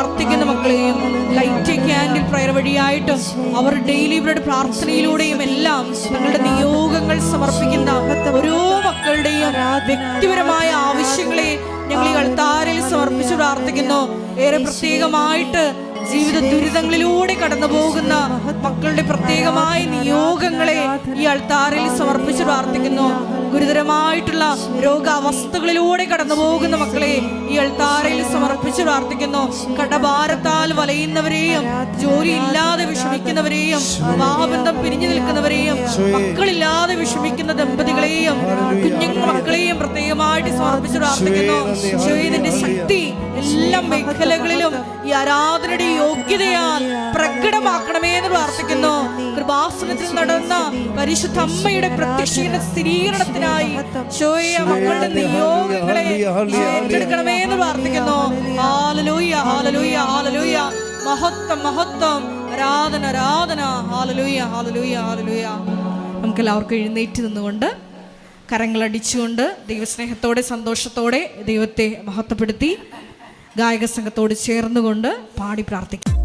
പ്രാർത്ഥിക്കുന്ന മക്കളെയും light candle prayer വഴിയായിട്ടും അവർ ഡെയിലി ഇവരുടെ പ്രാർത്ഥനയിലൂടെയും എല്ലാം തങ്ങളുടെ നിയോഗങ്ങൾ സമർപ്പിക്കുന്ന ഓരോ മക്കളുടെയും വ്യക്തിപരമായ ആവശ്യങ്ങളെ ഞങ്ങൾ ഈ അൾത്താരയിൽ സമർപ്പിച്ച് പ്രാർത്ഥിക്കുന്നു. ഏറെ പ്രത്യേകമായിട്ട് ജീവിത ദുരിതങ്ങളിലൂടെ കടന്നു പോകുന്ന മക്കളുടെ പ്രത്യേകമായ നിയോഗങ്ങളെ ഈ അൾത്താരയിൽ സമർപ്പിച്ച് പ്രാർത്ഥിക്കുന്നു. ഗുരുതരമായിട്ടുള്ള രോഗാവസ്ഥകളിലൂടെ കടന്നു പോകുന്ന മക്കളെ ഈ അൾത്താരയിൽ സമർപ്പിച്ച് പ്രാർത്ഥിക്കുന്നു. കടഭാരത്താൽ വലയുന്നവരെയും ജോലി ഇല്ലാതെ വിഷമിക്കുന്നവരെയും വിവാഹബന്ധം പിരിഞ്ഞു നിൽക്കുന്നവരെയും മക്കളില്ലാതെ വിഷമിക്കുന്ന ദമ്പതികളെയും കുഞ്ഞുങ്ങൾ മക്കളെയും പ്രത്യേകമായിട്ട് സമർപ്പിച്ച് പ്രാർത്ഥിക്കുന്നു. ഇതിന്റെ ശക്തി എല്ലാ മേഖലകളിലും ഈ ആരാധനയുടെ യോഗ്യതയാൽ പ്രകടമാക്കണമേ എന്ന് പ്രാർത്ഥിക്കുന്നു. കൃപാസനത്തിൽ നടന്ന പരിശുദ്ധ അമ്മയുടെ പ്രത്യക്ഷീകരണ സ്ഥിരീകരണത്തിനായി മക്കളുടെ നിയോഗങ്ങളെ ഏറ്റെടുക്കണമേ എന്ന് പ്രാർത്ഥിക്കുന്നു. ഹാലലൂയ ഹാലലൂയ ഹാലലൂയ മഹത്വം മഹത്വം. ആരാധന ആരാധന. ഹാലലൂയ ഹാലലൂയ ഹാലലൂയ നമുക്ക് എല്ലാവർക്കും എഴുന്നേറ്റ് നിന്നുകൊണ്ട് കരങ്ങളടിച്ചുകൊണ്ട് ദൈവസ്നേഹത്തോടെ സന്തോഷത്തോടെ ദൈവത്തെ മഹത്വപ്പെടുത്തി ഗായക സംഘത്തോട് ചേർന്നുകൊണ്ട് പാടി പ്രാർത്ഥിക്കും.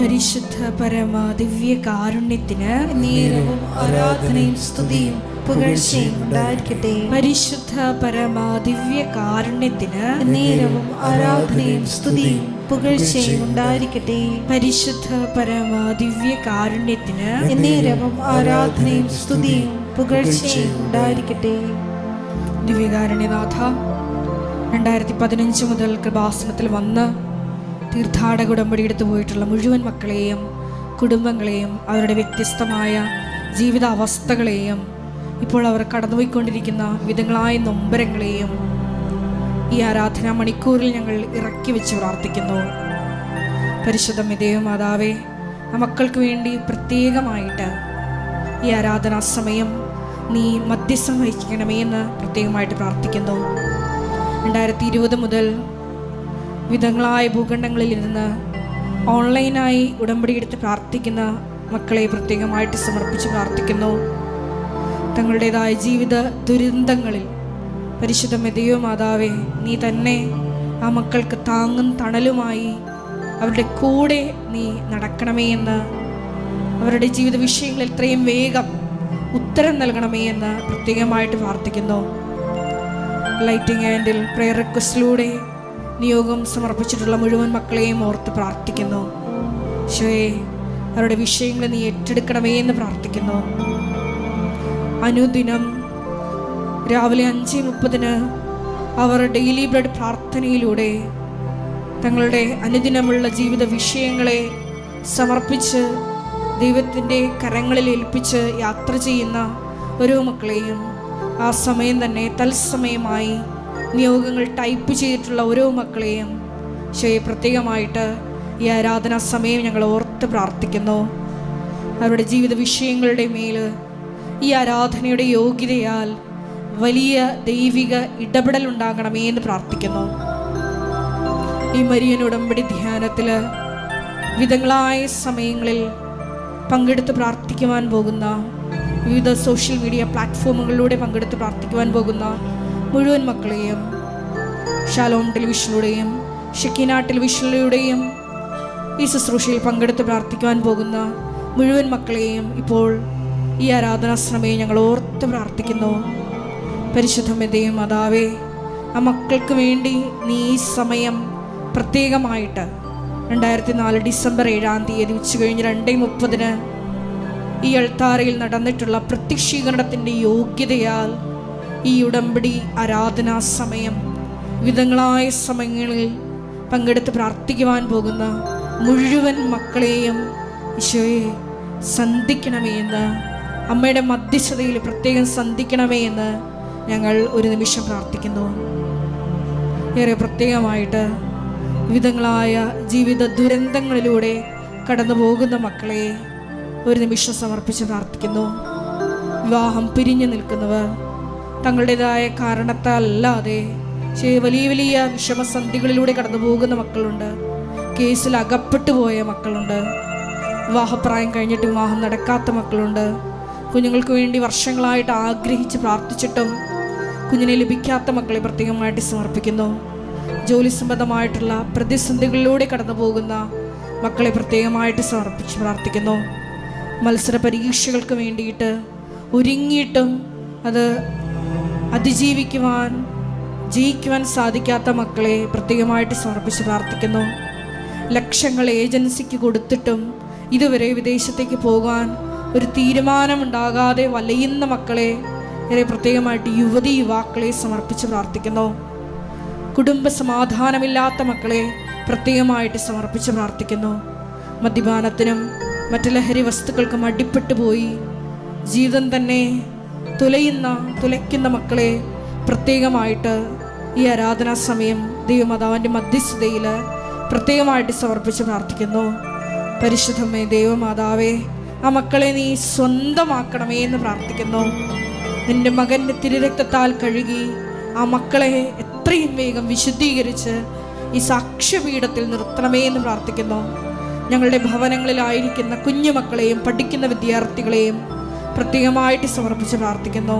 പരിശുദ്ധ പരമ ദിവ്യ കാരുണ്യത്തിന് നേരവും ആരാധനയും സ്തുതിയും പുകഴ്ചയും ഉണ്ടായിരിക്കട്ടെ. പരിശുദ്ധ പരമ ദിവ്യ കാരുണ്യത്തിന് നേരവും ആരാധനയും സ്തുതിയും പുകഴ്ചയും ഉണ്ടായിരിക്കട്ടെ. പരിശുദ്ധ പരമ ദിവ്യ കാരുണ്യത്തിന് നേരവും ആരാധനയും സ്തുതിയും പുകഴ്ചയും ഉണ്ടായിരിക്കട്ടെ. ദിവ്യകാരുണ്യനാഥ രണ്ടായിരത്തി പതിനഞ്ച് മുതൽ കൃപാസനത്തിൽ വന്ന് തീർത്ഥാടക ഉടമ്പടി എടുത്തു പോയിട്ടുള്ള മുഴുവൻ മക്കളെയും കുടുംബങ്ങളെയും അവരുടെ വ്യത്യസ്തമായ ജീവിതാവസ്ഥകളെയും ഇപ്പോൾ അവർ കടന്നുപോയിക്കൊണ്ടിരിക്കുന്ന വിധങ്ങളായ നൊമ്പരങ്ങളെയും ഈ ആരാധനാ മണിക്കൂറിൽ ഞങ്ങൾ ഇറക്കി വെച്ച് പ്രാർത്ഥിക്കുന്നു. പരിശുദ്ധ മാതാവേ ആ മക്കൾക്ക് വേണ്ടി പ്രത്യേകമായിട്ട് ഈ ആരാധനാ സമയം നീ മധ്യസ്ഥം വഹിക്കണമേ എന്ന് പ്രത്യേകമായിട്ട് പ്രാർത്ഥിക്കുന്നു. രണ്ടായിരത്തി ഇരുപത് മുതൽ വിധങ്ങളായ ഭൂഖണ്ഡങ്ങളിൽ ഇരുന്ന് ഓൺലൈനായി ഉടമ്പടി എടുത്ത് പ്രാർത്ഥിക്കുന്ന മക്കളെ പ്രത്യേകമായിട്ട് സമർപ്പിച്ച് പ്രാർത്ഥിക്കുന്നു. തങ്ങളുടേതായ ജീവിത ദുരന്തങ്ങളിൽ പരിശുദ്ധ മെതയോ മാതാവേ നീ തന്നെ ആ മക്കൾക്ക് താങ്ങും തണലുമായി അവരുടെ കൂടെ നീ നടക്കണമേ എന്ന് അവരുടെ ജീവിത വിഷയങ്ങളിൽ എത്രയും വേഗം ഉത്തരം നൽകണമേ എന്ന് പ്രത്യേകമായിട്ട് പ്രാർത്ഥിക്കുന്നു. ലൈറ്റിംഗ് ആൻഡിൽ പ്രെയർ റിക്വസ്റ്റിലൂടെ നിയോഗം സമർപ്പിച്ചിട്ടുള്ള മുഴുവൻ മക്കളെയും ഓർത്ത് പ്രാർത്ഥിക്കുന്നു. ശിവേ അവരുടെ വിഷയങ്ങൾ നീ ഏറ്റെടുക്കണമേ എന്ന് പ്രാർത്ഥിക്കുന്നു. അനുദിനം രാവിലെ അഞ്ച് മുപ്പതിന് അവർ ഡെയിലി ബ്ലഡ് പ്രാർത്ഥനയിലൂടെ തങ്ങളുടെ അനുദിനമുള്ള ജീവിത വിഷയങ്ങളെ സമർപ്പിച്ച് ദൈവത്തിന്റെ കരങ്ങളിൽ ഏൽപ്പിച്ച് യാത്ര ചെയ്യുന്ന ഓരോ മക്കളെയും ആ സമയം തന്നെ തത്സമയമായി നിയോഗങ്ങൾ ടൈപ്പ് ചെയ്തിട്ടുള്ള ഓരോ മക്കളെയും ശരി പ്രത്യേകമായിട്ട് ഈ ആരാധനാ സമയം ഞങ്ങൾ ഓർത്ത് പ്രാർത്ഥിക്കുന്നു. അവരുടെ ജീവിത വിഷയങ്ങളുടെ മേൽ ഈ ആരാധനയുടെ യോഗ്യതയാൽ വലിയ ദൈവിക ഇടപെടൽ ഉണ്ടാകണമേ എന്ന് പ്രാർത്ഥിക്കുന്നു. ഈ മരിയൻ ഉടമ്പടി ധ്യാനത്തിൽ വിധങ്ങളായ സമയങ്ങളിൽ പങ്കെടുത്ത് പ്രാർത്ഥിക്കുവാൻ പോകുന്ന വിവിധ സോഷ്യൽ മീഡിയ പ്ലാറ്റ്ഫോമുകളിലൂടെ പങ്കെടുത്ത് പ്രാർത്ഥിക്കുവാൻ പോകുന്ന മുഴുവൻ മക്കളെയും ഷാലോം ടെലിവിഷനിലൂടെയും ഷെക്കീന ടെലിവിഷനിലൂടെയും ഈ ശുശ്രൂഷയിൽ പങ്കെടുത്ത് പ്രാർത്ഥിക്കുവാൻ പോകുന്ന മുഴുവൻ മക്കളെയും ഇപ്പോൾ ഈ ആരാധനാശ്രമയെ ഞങ്ങൾ ഓർത്ത് പ്രാർത്ഥിക്കുന്നു. പരിശുദ്ധമതയും മാതാവേ ആ മക്കൾക്ക് വേണ്ടി നീ ഈ സമയം പ്രത്യേകമായിട്ട് രണ്ടായിരത്തി നാല് ഡിസംബർ ഏഴാം തീയതി ഉച്ച കഴിഞ്ഞ് രണ്ടേ മുപ്പതിന് ഈ അൾത്താരയിൽ നടന്നിട്ടുള്ള പ്രത്യക്ഷീകരണത്തിന്റെ യോഗ്യതയാൽ ഈ ഉടമ്പടി ആരാധനാ സമയം. വിധങ്ങളായ സമയങ്ങളിൽ പങ്കെടുത്ത് പ്രാർത്ഥിക്കുവാൻ പോകുന്ന മുഴുവൻ മക്കളെയും ഈശോയെ സന്ധിക്കണമേ എന്ന് അമ്മയുടെ മധ്യസ്ഥതയിൽ പ്രത്യേകം സന്ധിക്കണമേ എന്ന് ഞങ്ങൾ ഒരു നിമിഷം പ്രാർത്ഥിക്കുന്നു. ഏറെ പ്രത്യേകമായിട്ട് വിധങ്ങളായ ജീവിത ദുരന്തങ്ങളിലൂടെ കടന്നു പോകുന്ന മക്കളെ ഒരു നിമിഷം സമർപ്പിച്ച് പ്രാർത്ഥിക്കുന്നു. വിവാഹം പിരിഞ്ഞു നിൽക്കുന്നവർ തങ്ങളുടേതായ കാരണത്താൽ അല്ലാതെ വലിയ വലിയ വിഷമസന്ധികളിലൂടെ കടന്നു പോകുന്ന മക്കളുണ്ട്. കേസിൽ അകപ്പെട്ടു പോയ മക്കളുണ്ട്. വിവാഹപ്രായം കഴിഞ്ഞിട്ട് വിവാഹം നടക്കാത്ത മക്കളുണ്ട്. കുഞ്ഞുങ്ങൾക്ക് വേണ്ടി വർഷങ്ങളായിട്ട് ആഗ്രഹിച്ച് പ്രാർത്ഥിച്ചിട്ടും കുഞ്ഞിനെ ലഭിക്കാത്ത മക്കളെ പ്രത്യേകമായിട്ട് സമർപ്പിക്കുന്നു. ജോലി സംബന്ധമായിട്ടുള്ള പ്രതിസന്ധികളിലൂടെ കടന്നു പോകുന്ന മക്കളെ പ്രത്യേകമായിട്ട് സമർപ്പിച്ച് പ്രാർത്ഥിക്കുന്നു. മത്സര പരീക്ഷകൾക്ക് വേണ്ടിയിട്ട് ഒരുങ്ങിയിട്ടും അത് അതിജീവിക്കുവാൻ ജയിക്കുവാൻ സാധിക്കാത്ത മക്കളെ പ്രത്യേകമായിട്ട് സമർപ്പിച്ച് പ്രാർത്ഥിക്കുന്നു. ലക്ഷങ്ങൾ ഏജൻസിക്ക് കൊടുത്തിട്ടും ഇതുവരെ വിദേശത്തേക്ക് പോകാൻ ഒരു തീരുമാനമുണ്ടാകാതെ വലയുന്ന മക്കളെ ഏറെ പ്രത്യേകമായിട്ട് യുവതി യുവാക്കളെ സമർപ്പിച്ച് പ്രാർത്ഥിക്കുന്നു. കുടുംബ സമാധാനമില്ലാത്ത മക്കളെ പ്രത്യേകമായിട്ട് സമർപ്പിച്ച് പ്രാർത്ഥിക്കുന്നു. മദ്യപാനത്തിനും മറ്റു ലഹരി വസ്തുക്കൾക്കും അടിപ്പെട്ടു പോയി ജീവിതം തന്നെ തുലയുന്ന തുലയ്ക്കുന്ന മക്കളെ പ്രത്യേകമായിട്ട് ഈ ആരാധനാ സമയം ദൈവമാതാവിന്റെ മധ്യസ്ഥതയിൽ പ്രത്യേകമായിട്ട് സമർപ്പിച്ച് പ്രാർത്ഥിക്കുന്നു. പരിശുദ്ധമേ ദൈവമാതാവേ ആ മക്കളെ നീ സ്വന്തമാക്കണമേ എന്ന് പ്രാർത്ഥിക്കുന്നു. നിന്റെ മകന്റെ തിരുരക്തത്താൽ കഴുകി ആ മക്കളെ എത്രയും വേഗം വിശുദ്ധീകരിച്ച് ഈ സാക്ഷ്യപീഠത്തിൽ നിർത്തണമേ എന്ന് പ്രാർത്ഥിക്കുന്നു. ഞങ്ങളുടെ ഭവനങ്ങളിലായിരിക്കുന്ന കുഞ്ഞുമക്കളെയും പഠിക്കുന്ന വിദ്യാർത്ഥികളെയും പ്രത്യേകമായിട്ട് സമർപ്പിച്ച് പ്രാർത്ഥിക്കുന്നു.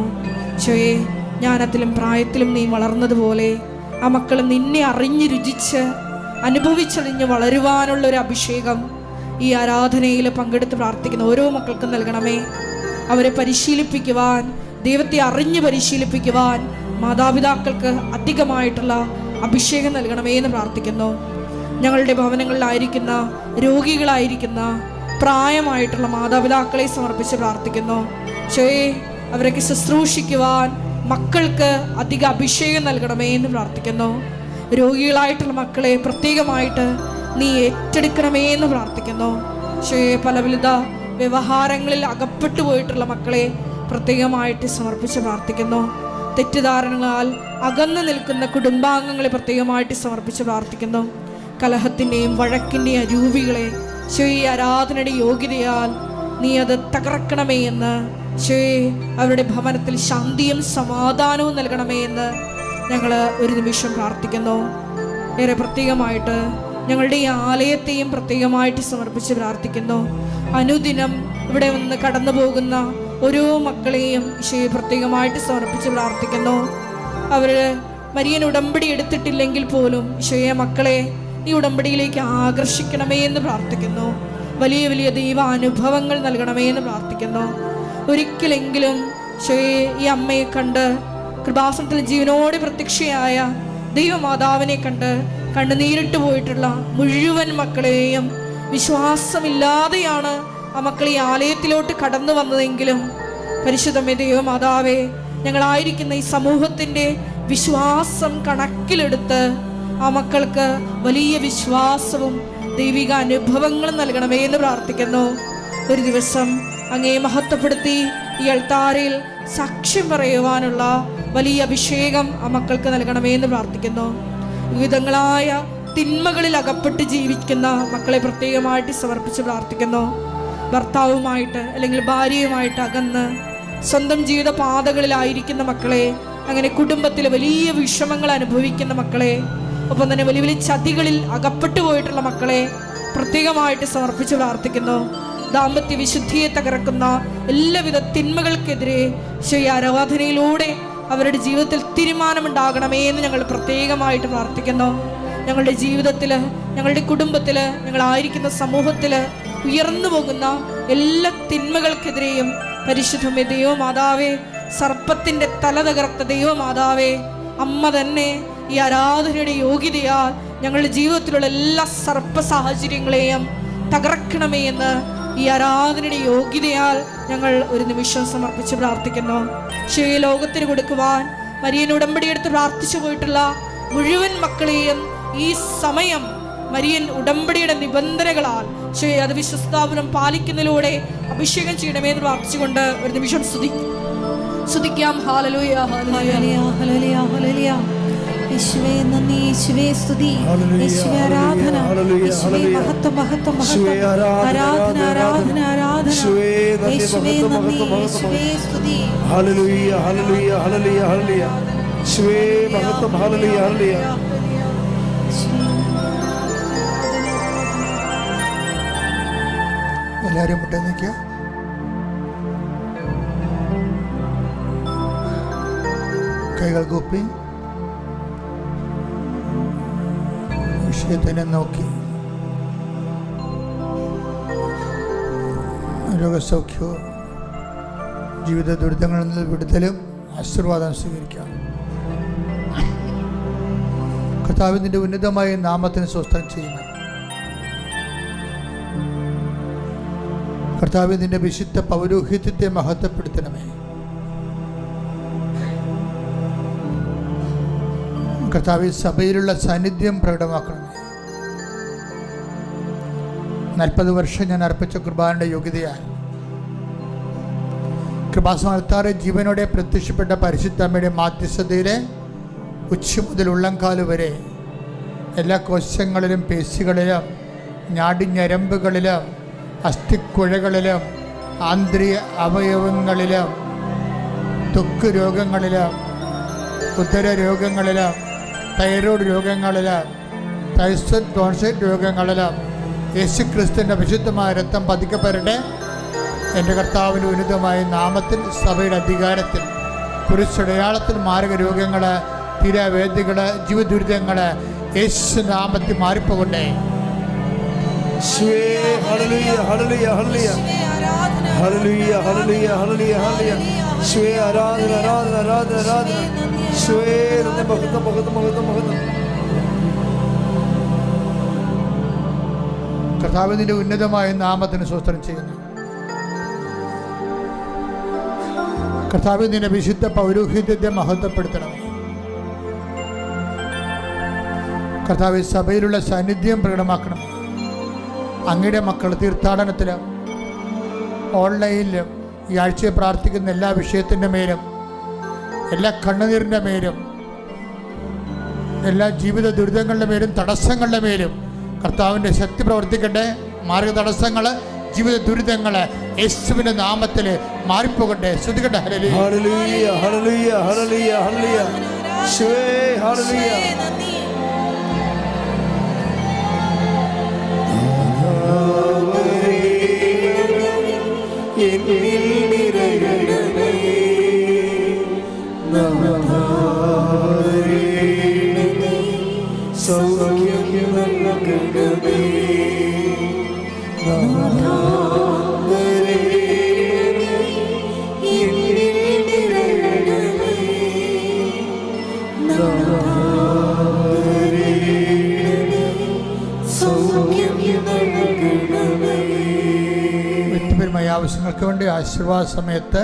ചോയെ ജ്ഞാനത്തിലും പ്രായത്തിലും നീ വളർന്നതുപോലെ ആ മക്കൾ നിന്നെ അറിഞ്ഞ് രുചിച്ച് അനുഭവിച്ചറിഞ്ഞ് വളരുവാനുള്ള ഒരു അഭിഷേകം ഈ ആരാധനയിൽ പങ്കെടുത്ത് പ്രാർത്ഥിക്കുന്ന ഓരോ മക്കൾക്കും നൽകണമേ. അവരെ പരിശീലിപ്പിക്കുവാൻ ദൈവത്തെ അറിഞ്ഞ് പരിശീലിപ്പിക്കുവാൻ മാതാപിതാക്കൾക്ക് അധികമായിട്ടുള്ള അഭിഷേകം നൽകണമേ എന്ന് പ്രാർത്ഥിക്കുന്നു. ഞങ്ങളുടെ ഭവനങ്ങളിലായിരിക്കുന്ന രോഗികളായിരിക്കുന്ന പ്രായമായിട്ടുള്ള മാതാപിതാക്കളെ സമർപ്പിച്ച് പ്രാർത്ഥിക്കുന്നു. ചോയെ അവരൊക്കെ ശുശ്രൂഷിക്കുവാൻ മക്കൾക്ക് അധിക അഭിഷേകം നൽകണമേ എന്ന് പ്രാർത്ഥിക്കുന്നു. രോഗികളായിട്ടുള്ള മക്കളെ പ്രത്യേകമായിട്ട് നീ ഏറ്റെടുക്കണമേ എന്ന് പ്രാർത്ഥിക്കുന്നു. ചോയെ പല വിധ വ്യവഹാരങ്ങളിൽ അകപ്പെട്ടു പോയിട്ടുള്ള മക്കളെ പ്രത്യേകമായിട്ട് സമർപ്പിച്ച് പ്രാർത്ഥിക്കുന്നു. തെറ്റിദ്ധാരണകളാൽ അകന്നു നിൽക്കുന്ന കുടുംബാംഗങ്ങളെ പ്രത്യേകമായിട്ട് സമർപ്പിച്ച് പ്രാർത്ഥിക്കുന്നു. കലഹത്തിന്റെയും വഴക്കിന്റെയും അരൂപികളെ ശിവ ആരാധനയുടെ യോഗ്യതയാൽ നീ അത് തകർക്കണമേ എന്ന് ശ്രീ അവരുടെ ഭവനത്തിൽ ശാന്തിയും സമാധാനവും നൽകണമേ എന്ന് ഞങ്ങൾ ഒരു നിമിഷം പ്രാർത്ഥിക്കുന്നു. ഏറെ പ്രത്യേകമായിട്ട് ഞങ്ങളുടെ ഈ ആലയത്തെയും പ്രത്യേകമായിട്ട് സമർപ്പിച്ച് പ്രാർത്ഥിക്കുന്നു. അനുദിനം ഇവിടെ വന്ന് കടന്നു പോകുന്ന ഓരോ മക്കളെയും ഈശോയെ പ്രത്യേകമായിട്ട് സമർപ്പിച്ച് പ്രാർത്ഥിക്കുന്നു. അവർ മരിയൻ ഉടമ്പടി എടുത്തിട്ടില്ലെങ്കിൽ പോലും ഈശോയെ മക്കളെ ഈ ഉടമ്പടിയിലേക്ക് ആകർഷിക്കണമേ എന്ന് പ്രാർത്ഥിക്കുന്നു. വലിയ വലിയ ദൈവാനുഭവങ്ങൾ നൽകണമേ എന്ന് പ്രാർത്ഥിക്കുന്നു. ഒരിക്കലെങ്കിലും ഈ അമ്മയെ കണ്ട് കൃപാസനത്തിൽ ജീവനോട് പ്രത്യക്ഷയായ ദൈവമാതാവിനെ കണ്ട് കണ്ണുനീരിട്ട് പോയിട്ടുള്ള മുഴുവൻ മക്കളെയും വിശ്വാസമില്ലാതെയാണ് ആ മക്കൾ ഈ ആലയത്തിലോട്ട് കടന്നു വന്നതെങ്കിലും പരിശുദ്ധമേ ദൈവമാതാവേ ഞങ്ങളായിരിക്കുന്ന ഈ സമൂഹത്തിന്റെ വിശ്വാസം കണക്കിലെടുത്ത് ആ മക്കൾക്ക് വലിയ വിശ്വാസവും ദൈവിക അനുഭവങ്ങളും നൽകണമേ എന്ന് പ്രാർത്ഥിക്കുന്നു. ഒരു ദിവസം അങ്ങേ മഹത്വപ്പെടുത്തി ഈ അൾത്താരയിൽ സാക്ഷ്യം പറയുവാനുള്ള വലിയ അഭിഷേകം ആ മക്കൾക്ക് നൽകണമേ എന്ന് പ്രാർത്ഥിക്കുന്നു. വിവിധങ്ങളായ തിന്മകളിൽ അകപ്പെട്ട് ജീവിക്കുന്ന മക്കളെ പ്രത്യേകമായിട്ട് സമർപ്പിച്ച് പ്രാർത്ഥിക്കുന്നു. ഭർത്താവുമായിട്ട് അല്ലെങ്കിൽ ഭാര്യയുമായിട്ട് അകന്ന് സ്വന്തം ജീവിത പാതകളിലായിരിക്കുന്ന മക്കളെ അങ്ങനെ കുടുംബത്തിലെ വലിയ വിഷമങ്ങൾ അനുഭവിക്കുന്ന മക്കളെ ഒപ്പം തന്നെ വലിയ വലിയ ചതികളിൽ അകപ്പെട്ടു പോയിട്ടുള്ള മക്കളെ പ്രത്യേകമായിട്ട് സമർപ്പിച്ച് പ്രാർത്ഥിക്കുന്നു. ദാമ്പത്യ വിശുദ്ധിയെ തകർക്കുന്ന എല്ലാവിധ തിന്മകൾക്കെതിരെ ശ്രീ ആരാധനയിലൂടെ അവരുടെ ജീവിതത്തിൽ തീരുമാനമുണ്ടാകണമേ എന്ന് ഞങ്ങൾ പ്രത്യേകമായിട്ട് പ്രാർത്ഥിക്കുന്നു. ഞങ്ങളുടെ ജീവിതത്തിൽ ഞങ്ങളുടെ കുടുംബത്തിൽ ഞങ്ങളായിരിക്കുന്ന സമൂഹത്തിൽ ഉയർന്നു പോകുന്ന എല്ലാ തിന്മകൾക്കെതിരെയും പരിശുദ്ധമേ ദൈവമാതാവേ സർപ്പത്തിന്റെ തല തകർത്ത ദൈവമാതാവേ അമ്മ തന്നെ ഈ ആരാധനയുടെ യോഗ്യതയാൽ ഞങ്ങളുടെ ജീവിതത്തിലുള്ള എല്ലാ സർപ്പ സാഹചര്യങ്ങളെയും തകർക്കണമേ എന്ന് ഈ ആരാധനയുടെ യോഗ്യതയാൽ ഞങ്ങൾ ഒരു നിമിഷം സമർപ്പിച്ച് പ്രാർത്ഥിക്കുന്നു. ശിവ ലോകത്തിന് കൊടുക്കുവാൻ മരിയൻ ഉടമ്പടിയെടുത്ത് പ്രാർത്ഥിച്ചു പോയിട്ടുള്ള മുഴുവൻ മക്കളെയും ഈ സമയം മരിയൻ ഉടമ്പടിയുടെ നിബന്ധനകളാൽ ശിവ അത് വിശ്വസ്താപനം പാലിക്കുന്നതിലൂടെ അഭിഷേകം ചെയ്യണമേ എന്ന് പ്രാർത്ഥിച്ചുകൊണ്ട് ഒരു നിമിഷം സ്തുതി സ്തുതിക്കാം. ഹാലലൂയ ഹാലലൂയ ഹല്ലേലൂയ, ഹല്ലേലൂയ. യേശുവേ നന്ദി. യേശുവേ സ്തുതി. ഹല്ലേലൂയ, യേശുവേ ആരാധന. ഹല്ലേലൂയ, യേശുവേ ഹല്ലേലൂയ. മഹത്വം മഹത്വം യേശുവേ മഹത്വം ആരാധന, യേശുവേ നന്ദി. യേശുവേ സ്തുതി. ഹല്ലേലൂയ ഹല്ലേലൂയ ഹല്ലേലൂയ ഹല്ലേലൂയ. യേശുവേ മഹത്വം ഹല്ലേലൂയ ഹല്ലേലൂയ. എല്ലാവരും മുട്ട നിൽക്കുക കൈകൾ കൂപ്പി. വിഷയത്തിനെ നോക്കി. രോഗസൗഖ്യവും ജീവിത ദുരിതങ്ങളിൽ നിന്ന് വിടുതലും ആശീർവാദം സ്വീകരിക്കാം. കർത്താവിന്റെ ഉന്നതമായ നാമത്തിന് സ്വസ്ഥം ചെയ്യുന്നു. കർത്താവിന്റെ വിശുദ്ധ പൗരോഹിത്യത്തെ മഹത്വപ്പെടുത്തണമേ. കർത്താവ് സഭയിലുള്ള സാന്നിധ്യം പ്രകടമാക്കണം. നാൽപ്പത് വർഷം ഞാൻ അർപ്പിച്ച കുർബാനയുടെ യോഗ്യതയാൽ. കൃപാസമർത്താറ് ജീവനോടെ പ്രത്യക്ഷപ്പെട്ട പരിശുദ്ധമ്മയുടെ മാധ്യസ്ഥതയിലെ ഉച്ച മുതൽ ഉള്ളംകാൽ വരെ എല്ലാ കോശങ്ങളിലും പേശികളിലും ഞാടിഞ്ഞരമ്പുകളിലും അസ്ഥിക്കുഴകളിലും ആന്തരിക അവയവങ്ങളിലും ത്വക്ക് രോഗങ്ങളിലും ഉദര രോഗങ്ങളിലും തൈറോയ്ഡ് രോഗങ്ങളിൽ തൈസഡ് ടോൺസൈറ്റ് രോഗങ്ങളിൽ യേശു ക്രിസ്തുവിന്റെ വിശുദ്ധമായ രക്തം പതിക്കപ്പെടട്ടെ. എന്റെ കർത്താവിന്റെ ഉന്നതമായ നാമത്തിൽ സഭയുടെ അധികാരത്തിൽ കുരിശടയാളത്തിൽ മാരക രോഗങ്ങൾ തീരാവേദികൾ ജീവദുരിതങ്ങൾ യേശു നാമത്തിൽ മാറിപ്പോകട്ടെ. യേശുവേ ഹല്ലേലൂയ hallelujah hallelujah hallelujah hallelujah hallelujah hallelujah യേശുവേ ആരാധന ആരാധന ആരാധന ആരാധന യേശുവേ നന്ദി മഹത്വം മഹത്വം മഹത്വം മഹത്വം കർത്താവിന്റെ ഉന്നതമായ നാമത്തിന് സ്വസ്ത്രം ചെയ്യുന്നു. കർത്താവ് വിശുദ്ധ പൗരോഹിത്യത്തെ മഹത്വപ്പെടുത്തണം. കർത്താവ് സഭയിലുള്ള സാന്നിധ്യം പ്രകടമാക്കണം. അങ്ങയുടെ മക്കൾ തീർത്ഥാടനത്തിൽ ഓൺലൈനിലും ഈ ആഴ്ചയെ പ്രാർത്ഥിക്കുന്ന എല്ലാ വിഷയത്തിന്റെ മേലും എല്ലാ കണ്ണുനീരിന്റെ മേലും എല്ലാ ജീവിത ദുരിതങ്ങളുടെ മേലും തടസ്സങ്ങളുടെ മേലും കർത്താവിന്റെ ശക്തി പ്രവർത്തിക്കട്ടെ. മാർഗ തടസ്സങ്ങൾ ജീവിത ദുരിതങ്ങൾ യേശുവിന്റെ നാമത്തിൽ മാറിപ്പോകട്ടെ. ശ്രദ്ധിക്കട്ടെ. ഹലലി ഹല്ലേലൂയ ഹല്ലേലൂയ ഹല്ലേലൂയ ഹല്ലേലൂയ. യേശുവേ എന്നിൽ നിറയണമേ. നാഥാരേ ആവശ്യങ്ങൾക്ക് വേണ്ടി ആശീർവാദ സമയത്ത്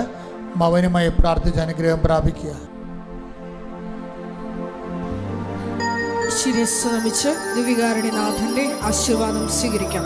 മൗനമായി പ്രാർത്ഥിച്ച് അനുഗ്രഹം പ്രാപിക്കുക. ശിരസ് നമിച്ച് ദിവികാരുണിനാഥന്റെ ആശീർവാദം സ്വീകരിക്കാം.